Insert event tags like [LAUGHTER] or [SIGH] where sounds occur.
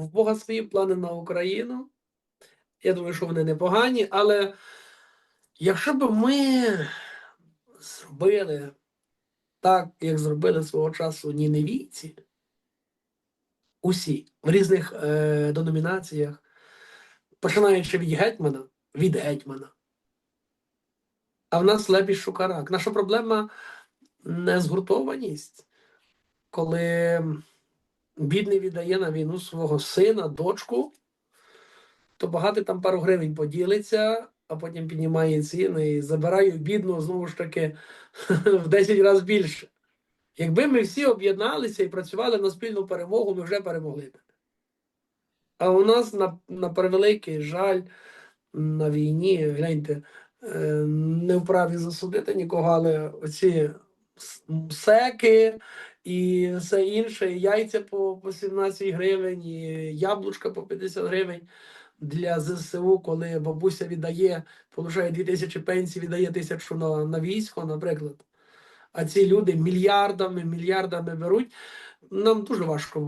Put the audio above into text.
в Бога свої плани на Україну. Я думаю, що вони непогані, але якщо б ми зробили так, як зробили свого часу ніневійці, усі в різних е, деномінаціях, починаючи від гетьмана, від гетьмана. А в нас лебідь шукарак. Наша проблема не згуртованість, коли бідний віддає на війну свого сина, дочку, то багатий там пару гривень поділиться, а потім піднімає ціни і забирає бідну знову ж таки [LAUGHS] в 10 разів більше. Якби ми всі об'єдналися і працювали на спільну перемогу, ми вже перемогли б. А у нас на, на превеликий жаль на війні, гляньте, е, не вправі засудити нікого, але оці секи і все інше, яйця по, по 17 гривень, і яблучка по 50 гривень для ЗСУ, коли бабуся віддає, получає 2000 пенсій, віддає тисячу на, на військо, наприклад. А ці люди мільярдами, мільярдами беруть. Нам дуже важко